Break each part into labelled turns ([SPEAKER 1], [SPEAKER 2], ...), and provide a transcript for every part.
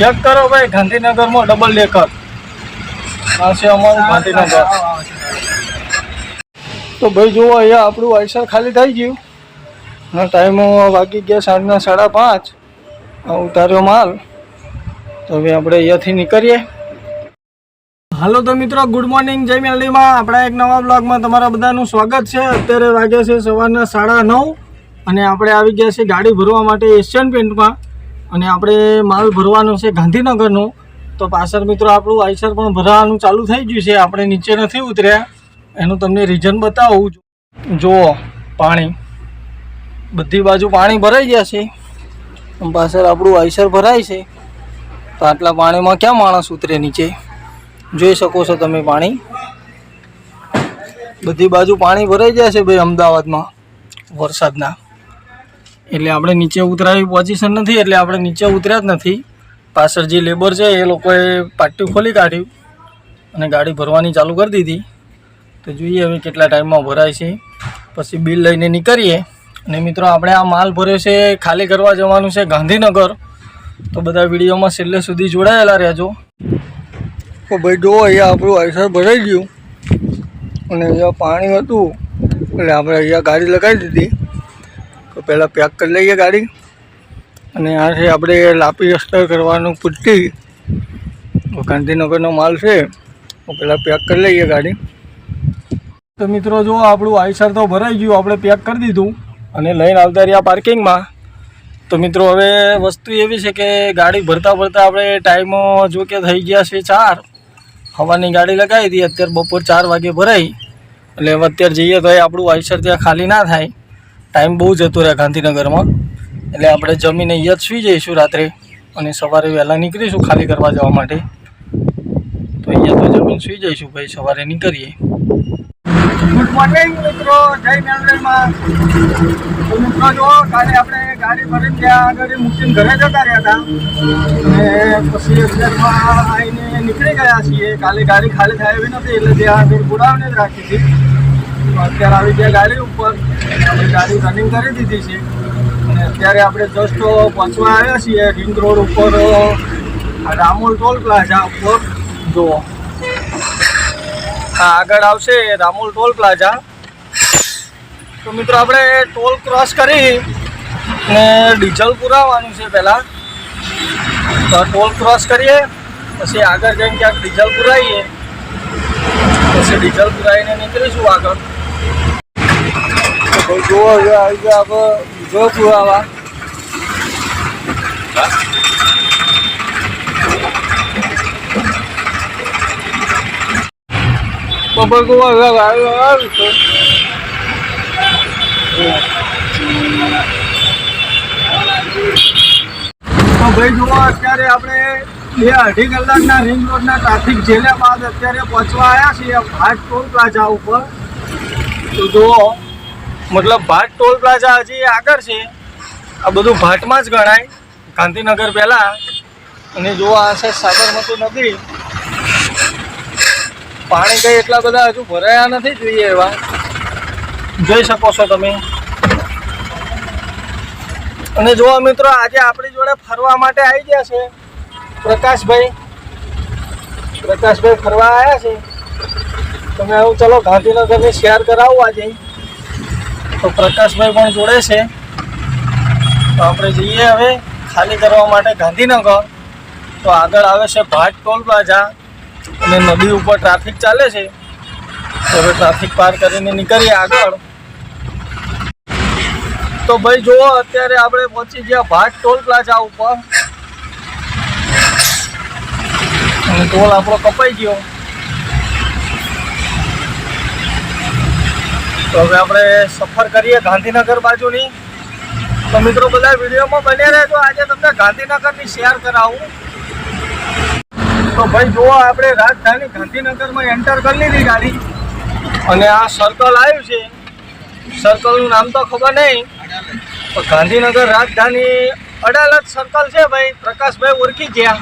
[SPEAKER 1] Check કરો ભાઈ, ગાંધીનગરમાં ડબલ ડેકર આ અમારું ગાંધીનગર. તો ભાઈ જુઓ, અહીંયા આપણું આઈસર ખાલી થઈ ગયું. અને ટાઈમ વાગી ગયા સાંજના સાડા પાંચ. ઉતાર્યો માલ. તો હવે આપણે અહીંયાથી નીકળીએ. હાલો તો મિત્રો ગુડ મોર્નિંગ જય મેલડીમાં. આપણા એક નવા બ્લોગમાં તમારા બધાનું સ્વાગત છે. અત્યારે વાગ્યા છે સવારના સાડા નવ અને આપણે આવી ગયા છીએ ગાડી ભરવા માટે એશિયન પેન્ટમાં અને આપણે માલ ભરવાનો છે ગાંધીનગરનો, તો પાછળ મિત્રો આપણું આઈસર પણ ભરવાનું ચાલુ થઈ ગયું છે. આપણે નીચે નથી ઉતર્યા. એનું તમને રીઝન બતાવું જુઓ, પાણી. બધી બાજુ પાણી ભરાઈ ગયા છે. પાછળ આપણું આઈસર ભરાય છે. તો આટલા પાણીમાં ક્યાં માણસ ઉતરે નીચે? જોઈ શકો છો તમે પાણી. બધી બાજુ પાણી ભરાઈ ગયા છે ભાઈ અમદાવાદમાં વરસાદના. એટલે આપણે નીચે ઉતરાવી પોઝિશન નથી, એટલે આપણે નીચે ઉતર્યા જ નથી. પાછળ જે લેબર છે, એ લોકોએ પાટિયું ખોલી કાઢ્યું અને ગાડી ભરવાની ચાલુ કરી દીધી. તો જોઈએ હવે કેટલા ટાઈમમાં ભરાય છે. પછી બિલ લઈને નીકળીએ. અને મિત્રો, આપણે આ માલ ભર્યો છે, ખાલી કરવા જવાનું છે ગાંધીનગર. તો બધા વિડીયોમાં છેલ્લે સુધી જોડાયેલા રહેજો. તો ભાઈ જુઓ, અહીંયા આપણું આઈસર ભરાઈ ગયું. અને અહીંયા પાણી હતું, એટલે આપણે અહીંયા ગાડી લગાવી દીધી. તો પહેલાં પેક કરી લઈએ ગાડી. અને આથી આપણે લાપી અસ્તર કરવાનું પુટ્ટી તો ગાંધીનગરનો માલ છે, તો પહેલાં પેક કરી લઈએ ગાડી. તો મિત્રો જો આપણું આઈસર તો ભરાઈ ગયું, આપણે પેક કરી દીધું અને લઈને આવતા રહ્યા પાર્કિંગમાં તો મિત્રો હવે વસ્તુ એવી છે કે ગાડી ભરતા ભરતા આપણે ટાઈમ જો કે થઈ ગયા છે ચાર. હવાની ગાડી લગાવી હતી, અત્યારે બપોર ચાર વાગે ભરાઈ. એટલે અત્યારે જઈએ તો એ આપણું આઈસર ત્યાં ખાલી ના થાય. ટાઈમ બહુ જતો રહે ગાંધીનગરમાં. એટલે આપણે જમીને અહીંયા જ સુઈ જઈશું રાત્રે અને સવારે વહેલા નીકળીશું ખાલી કરવા જવા માટે. તો અહીંયા તો જમીન સુઈ જઈશું ભાઈ, સવારે નીકળીએ. ગુડ મોર્નિંગ મિત્રો, જય મેલરેમાં મિત્રો જો, કાલે આપણે ગાડી ભરીને ત્યાં આગળ મૂકીને ઘરે જતા રહ્યા હતા. અને પછી અત્યારમાં આવીને નીકળી ગયા છીએ. કાલે ગાડી ખાલી થાય એવી નથી, એટલે ત્યાં આગળ બોલાવીને જ રાખી હતી. અત્યારે આવી ગયા ગાડી ઉપર. આપણે ગાડી રનિંગ કરી દીધી છે. અને અત્યારે આપણે જસ્ટ પહોંચવા આવ્યા છીએ રિંગ રોડ ઉપર રામોલ ટોલ પ્લાઝા ઉપર. જુઓ. હા, આગળ આવશે રામોલ ટોલ પ્લાઝા તો મિત્રો, આપણે ટોલ ક્રોસ કરી ને ડીઝલ પુરાવવાનું છે પહેલાં. તો ટોલ ક્રોસ કરીએ, પછી આગળ જઈને ક્યાંક ડીઝલ પુરાવીએ. પછી ડીઝલ પુરાવીને નીકળીશું આગળ. જુઓ ગયા આપણે જો પુરાવા તો ભાઈ જુઓ હવે ગાડી આવી છે ભાઈ જુઓ, અત્યારે આપણે બે અઢી કલાકના રિંગ રોડના ટ્રાફિક જેલ્યા બાદ અત્યારે પહોંચવા આવ્યા છીએ. ભાટ ટોલ પ્લાઝા ઉપર. તો જુઓ મતલબ ભાટ ટોલ પ્લાઝા હજી આગળ છે. આ બધું ભાટમાં જ ગણાય. ગાંધીનગર પહેલાં. અને જો આ છે સાબરમતી નદી પાણી કંઈ એટલા બધા હજુ ભરાયા નથી જોઈએ એવા. જોઈ શકો છો તમે. અને જો મિત્રો આજે આપણી જોડે ફરવા માટે આવી ગયા છે. પ્રકાશભાઈ. પ્રકાશભાઈ ફરવા આવ્યા છે. તમે આવું ચલો ગાંધીનગરને શેર કરાવો આજે. તો પ્રકાશભાઈ પણ જોડે છે. તો આપણે જઈએ હવે ખાલી કરવા માટે ગાંધીનગર. તો આગળ આવે છે ભાટ ટોલ પ્લાઝા અને નદી ઉપર ટ્રાફિક ચાલે છે. તો હવે ટ્રાફિક પાર કરીને નીકળીએ આગળ. તો ભાઈ જુઓ, અત્યારે આપણે પહોંચી ગયા ભાટ ટોલ પ્લાઝા ઉપર. અને ટોલ આપણો કપાઈ ગયો. તો હવે આપણે સફર કરીએ ગાંધીનગર બાજુની. તો મિત્રો, બધા વિડીયોમાં બન્યા રહેજો. આજે તમને ગાંધીનગરની શેર કરાવું. તો ભાઈ, જુઓ, આપણે રાજધાની ગાંધીનગરમાં એન્ટર કરી લીધી ગાડી. અને આ સર્કલ આવ્યું છે. સર્કલનું નામ તો ખબર નહીં. પણ ગાંધીનગર રાજધાની અડાલજ સર્કલ છે ભાઈ. પ્રકાશભાઈ ઓળખી ગયા.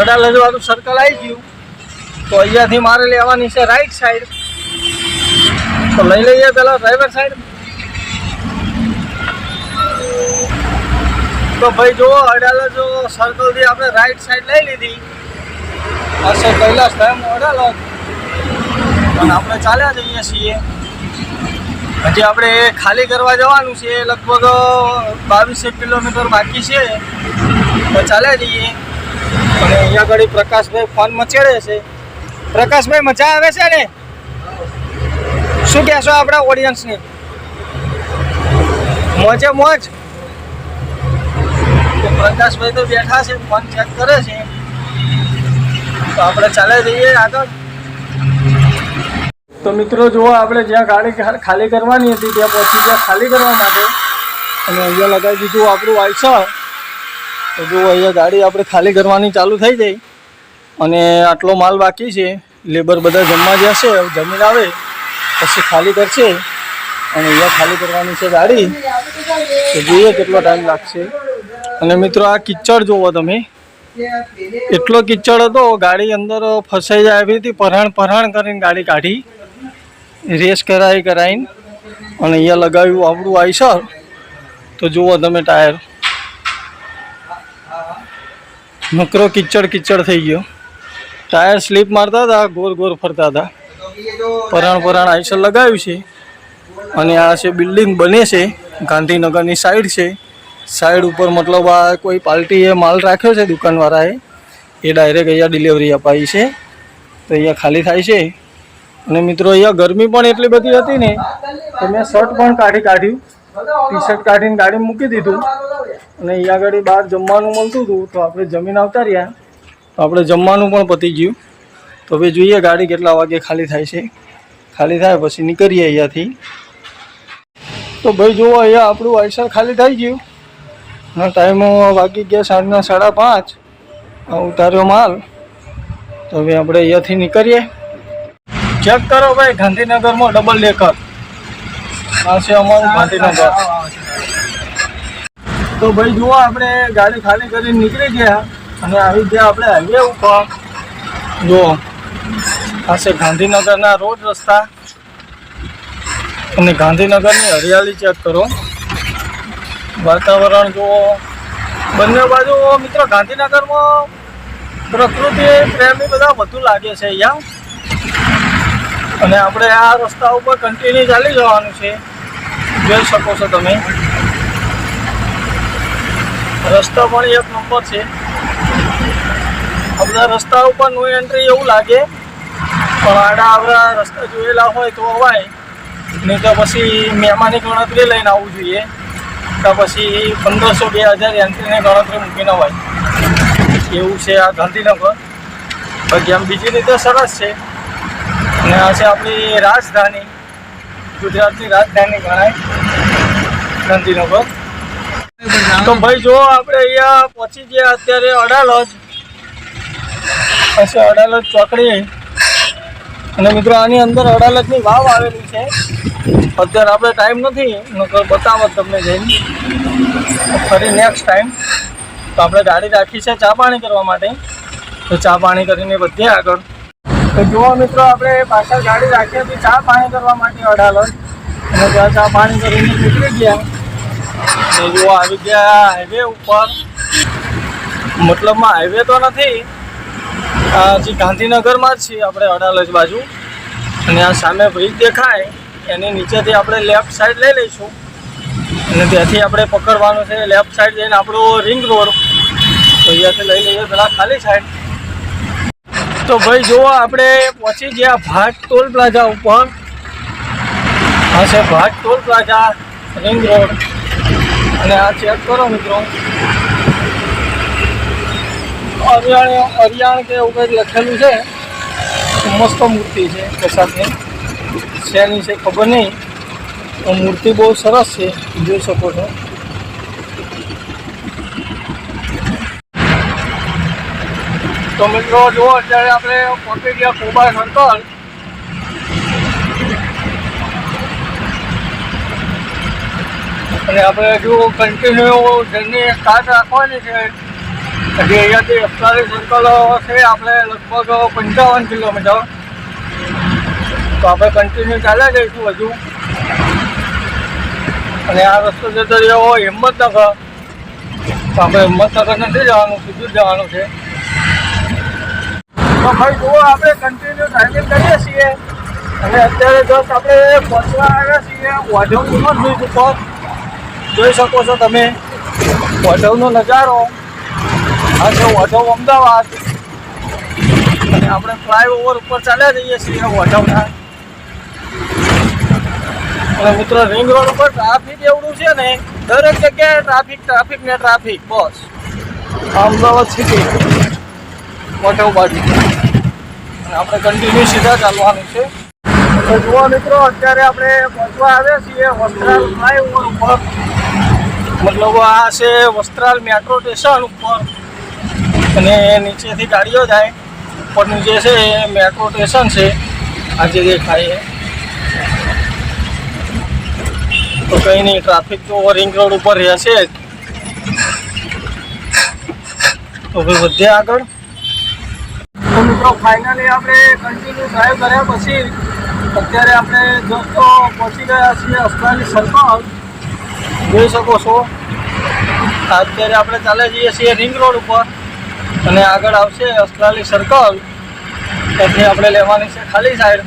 [SPEAKER 1] અડાલજ વાળું સર્કલ આવી ગયું. તો અહીંયાથી મારે લેવાની છે રાઈટ સાઈડ તો લઈ લઈએ પેલા ડ્રાઈવર સાઈડ તો ભાઈ જુઓ અડાલજ સર્કલથી આપણે રાઈટ સાઈડ લઈ લીધી. હશે કૈલાસ ધામ અડાલજ પણ આપણે ચાલ્યા જઈએ છીએ. હજી આપણે ખાલી કરવા જવાનું છે, લગભગ બાવીસેક કિલોમીટર બાકી છે. તો ચાલ્યા જઈએ. અને અહીંયા આગળ પ્રકાશભાઈ ફોન મચેડે છે. પ્રકાશભાઈ, મજા આવે છે ને? શું કહેશો આપણા ઓડિયન્સને મોજે મોજ. પ્રકાશભાઈ તો બેઠા છે ફોન ચેક કરે છે. તો આપણે ચાલે જઈએ આગળ. તો મિત્રો જુઓ, આપણે જ્યાં ગાડી ખાલી કરવાની હતી, ત્યાં પહોંચી ગયા ખાલી કરવા માટે. અને અહીંયા લગાવી દીધું આપણું આઈસર તો જુઓ, અહીંયા ગાડી આપણે ખાલી કરવાની ચાલુ થઈ જાય અને આટલો માલ બાકી છે. લેબર બધા જમવા જશે જમીન આવે. પછી ખાલી કરશે અને અહીંયા ખાલી કરવાની છે ગાડી. તો જોઈએ કેટલો ટાઈમ લાગશે. અને મિત્રો, આ કિચડ જુઓ તમે. એટલો કિચડ હતો, ગાડી અંદર ફસાઈ જાય એવી હતી પરાણ પરાણ કરીને ગાડી કાઢી. રેસ કરાવી કરાવીને અને અહીંયા લગાવ્યું આપણું આઈસર. તો જુઓ તમે ટાયર. નકરો કિચડ કિચડ થઈ ગયો. ટાયર સ્લીપ મારતા હતા, ગોર ગોર ફરતા હતા. પરાણ પરાણ આઈસર લગાવ્યું છે. અને આ છે બિલ્ડિંગ બને છે, ગાંધીનગરની સાઈડ છે. સાઈડ ઉપર મતલબ આ કોઈ પાર્ટીએ માલ રાખ્યો છે દુકાનવાળાએ, એ ડાયરેક્ટ અહીંયા ડિલિવરી અપાઈ છે. તો અહીંયા ખાલી થાય છે. અને મિત્રો, અહીંયા ગરમી પણ એટલી બધી હતી ને, તો મેં શર્ટ પણ કાઢી કાઢ્યું. ટી શર્ટ કાઢીને ગાડી મૂકી દીધું. અને અહીંયા આગળ બહાર જમવાનું મળતું હતું, તો આપણે જમીન આવતા રહ્યા. તો આપણે જમવાનું પણ પતી ગયું. તો હવે જોઈએ ગાડી કેટલા વાગે ખાલી થાય છે. ખાલી થાય પછી નીકળીએ અહીંયાથી. તો ભાઈ જુઓ અહીંયા આપણું આઈસર ખાલી થઈ ગયું. અને ટાઈમ વાગી ગયા સાંજના સાડા પાંચ. ઉતાર્યો માલ. તો હવે આપણે અહીંયાથી નીકળીએ. ચેક કરો ભાઈ, ગાંધીનગરમાં ડબલ ડેકર આ છે અમારું ગાંધીનગર. તો ભાઈ જુઓ આપણે ગાડી ખાલી કરીને નીકળી ગયા. અને આવી ગયા આપણે હાઈવે ઉપર. જુઓ. આ છે ગાંધીનગરના રોડ રસ્તા અને ગાંધીનગરની હરિયાળી ચેક કરો. વાતાવરણ જુઓ. બંને બાજુ મિત્રો ગાંધીનગરમાં પ્રકૃતિ, પ્રેમી બધા વધુ લાગે છે અહીંયા. અને આપણે આ રસ્તા ઉપર કન્ટિન્યુ ચાલી જવાનું છે. જોઈ શકો છો તમે. રસ્તો પણ એક નંબર છે. આ બધા રસ્તા ઉપર નો એન્ટ્રી એવું લાગે. પણ આડા આવડા રસ્તા જોયેલા હોય તો અવાય. નહીં તો પછી મહેમાની ગણતરી લઈને આવવું જોઈએ. તો પછી પંદરસો બે હજાર એન્ટ્રીને ગણતરી મૂકીને હોય એવું છે આ ગાંધીનગર. બાકી આમ બીજી રીતે સરસ છે. અને આ છે આપણી રાજધાની. ગુજરાતની રાજધાની ગણાય. ગાંધીનગર. તો ભાઈ જો આપણે અહીંયા પહોંચી ગયા, અત્યારે અડાલજ. પછી અડાલજ ચોકડી. અને મિત્રો, આની અંદર અડાલજની વાવ આવેલી છે. અત્યારે આપણે ટાઈમ નથી, નકર બતાવો તમને જઈને. ફરી નેક્સ્ટ ટાઈમ તો આપણે ગાડી રાખી છે ચા પાણી કરવા માટે. તો ચા પાણી કરીને બધે આગળ. તો જુઓ મિત્રો, આપણે પાછળ ગાડી રાખી હતી. ચા પાણી કરવા માટે અડાલજ. અને ત્યાં ચા પાણી કરીને નીકળી ગયા. અને જુઓ, આવી ગયા હાઈવે ઉપર. મતલબમાં હાઈવે તો નથી આ જે ગાંધીનગરમાં છીએ આપણે અડાલજ બાજુ. અને આ સામે બ્રિજ દેખાય, એની નીચેથી આપણે લેફ્ટ સાઈડ લઈ લઈશું. અને ત્યાંથી આપણે પકડવાનું છે લેફ્ટ સાઈડ જઈને આપણો રિંગ રોડ તો અહીંયાથી લઈ લઈએ પેલા ખાલી સાઈડ તો ભાઈ, જુઓ આપણે પહોંચી ગયા ભાટ ટોલ પ્લાઝા ઉપર. આ છે Bhat toll plaza ring road અને આ ચેક કરો મિત્રો. અરિયાણ અરિયાણ કે એવું કંઈક લખેલું છે. મસ્ત મૂર્તિ છે પ્રસાદની શેની છે ખબર નહીં. પણ મૂર્તિ બહુ સરસ છે. જોઈ શકો છો. તો મિત્રો જુઓ અત્યારે આપણે પહોંચી ગયા કોબા સર્કલ અને આપણે જો કન્ટિન્યુ જર્ની સ્ટાર્ટ રાખવાની છે હજી અહીંયાથી અડતાલીસ સર્કલો છે, આપણે લગભગ પંચાવન કિલોમીટર. તો આપણે કન્ટિન્યુ ચાલ્યા જઈશું હજુ. અને આ રસ્તો જતો રહ્યો હિંમતનગર. તો આપણે હિંમતનગર નથી જવાનું, સીધું જવાનું છે. તો ભાઈ જુઓ, આપણે કન્ટિન્યુ ડ્રાઇવિંગ કરીએ છીએ. અને અત્યારે જસ્ટ આપણે પહોંચવા આવ્યા છીએ, વાઢવનું બ્રિજ ઉપર જોઈ શકો છો તમે. વાઢવનો નજારો. આ છે વાઢવ અમદાવાદ. અને આપણે ફ્લાયઓવર ઉપર ચાલ્યા જઈએ છીએ. વાઢવના અને મિત્ર રિંગ રોડ ઉપર ટ્રાફિક એવડું છે ને, દરેક જગ્યાએ ટ્રાફિક ટ્રાફિક ને ટ્રાફિક બસ. અમદાવાદ સિટી મોટો બાજુ. આપણે કન્ટિન્યુ સીધા ચાલવાનું છે. તો જુઓ મિત્રો, અત્યારે આપણે પહોંચવા આવ્યા છીએ વસ્ત્રાલ ફ્લાયઓવર ઉપર. મતલબ આ છે વસ્ત્રાલ મેટ્રો સ્ટેશન ઉપર. અને નીચેથી ગાડીઓ જાય. ઉપરનું જે છે એ મેટ્રો સ્ટેશન છે. આજે દેખાય છે. તો કંઈ નહીં, ટ્રાફિક તો રિંગ રોડ ઉપર રહેશે જ. તો ભાઈ વધ્યા આગળ. તો મિત્રો ફાઇનલી આપણે કન્ટિન્યુ ડ્રાઈવ કર્યા પછી અત્યારે આપણે દોસ્તો પહોંચી ગયા છીએ અફઘાની સર્કલ જોઈ શકો છો. અત્યારે આપણે ચાલે જઈએ છીએ રિંગ રોડ ઉપર. અને આગળ આવશે અસલાલી સર્કલ ત્યાંથી આપણે લેવાની છે ખાલી સાઈડ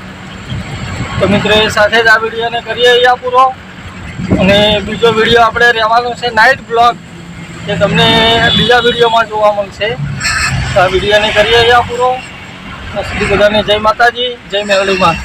[SPEAKER 1] તો મિત્રો, એ સાથે જ આ વિડીયોને કરીએ અહીંયા પૂરો. અને બીજો વીડિયો આપણે રહેવાનો છે નાઇટ બ્લોગ જે તમને બીજા વિડીયોમાં જોવા મળશે. તો આ વિડીયોને કરીએ અહીંયા પૂરો. સુધી બધાને જય માતાજી, જય મેરડીમાં